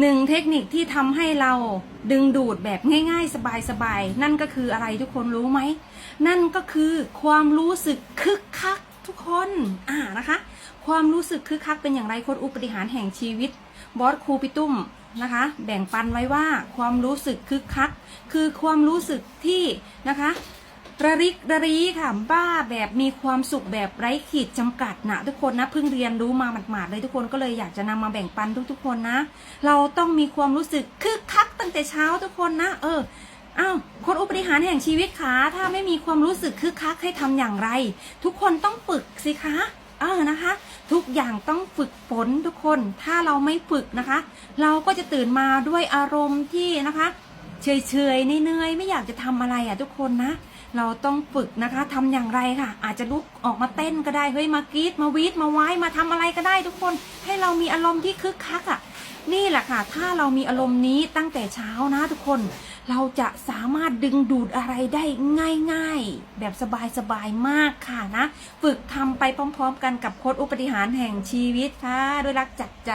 หนึ่งเทคนิคที่ทำให้เราดึงดูดแบบง่ายๆ สบายๆ นั่นก็คืออะไรทุกคนรู้ไหม นั่นก็คือความรู้สึกคึกคักทุกคนอ่านะคะ ความรู้สึกคึกคักเป็นอย่างไรโค้ดอุปริหารแห่งชีวิต บอสครูปิตุ้มนะคะ แบ่งปันไว้ว่าความรู้สึกคึกคัก คือความรู้สึกที่นะคะ ระริกระรีค่ะบ้าแบบมีความสุขแบบไร้ขีดจำกัดนะทุกคนนะเพิ่งเรียนรู้มาหมาดๆเลยทุกคนก็เลยอยากจะนำมาแบ่งปันทุกๆคนนะ เราต้องมีความรู้สึกคึกคักตั้งแต่เช้าทุกคนนะ เอออ้าวคนอุปริหารแห่งชีวิตคะถ้าไม่มีความรู้สึกคึกคักให้ทำอย่างไร ทุกคนต้องฝึกสิคะเออนะคะ ทุกอย่างต้องฝึกฝนทุกคน ถ้าเราไม่ฝึกนะคะ เราก็จะตื่นมาด้วยอารมณ์ที่นะคะ เฉยๆเนื่อยๆไม่อยากจะทำอะไรอะทุกคนนะ เราต้องฝึกนะคะทำอย่างไรค่ะ อาจจะลุกออกมาเต้นก็ได้เฮ้ยมากรีดมาวีดมาไว้มาทำอะไรก็ได้ ทุกคนให้เรามีอารมณ์ที่คึกคักอะนี่แหละค่ะ ถ้าเรามีอารมณ์นี้ตั้งแต่เช้านะทุกคน เราจะสามารถดึงดูดอะไรได้ง่ายๆ แบบสบายๆ มากค่ะนะ ฝึกทำไปพร้อมๆ กันกับโค้ดอุปริหารแห่งชีวิตค่ะ ด้วยรักจากใจ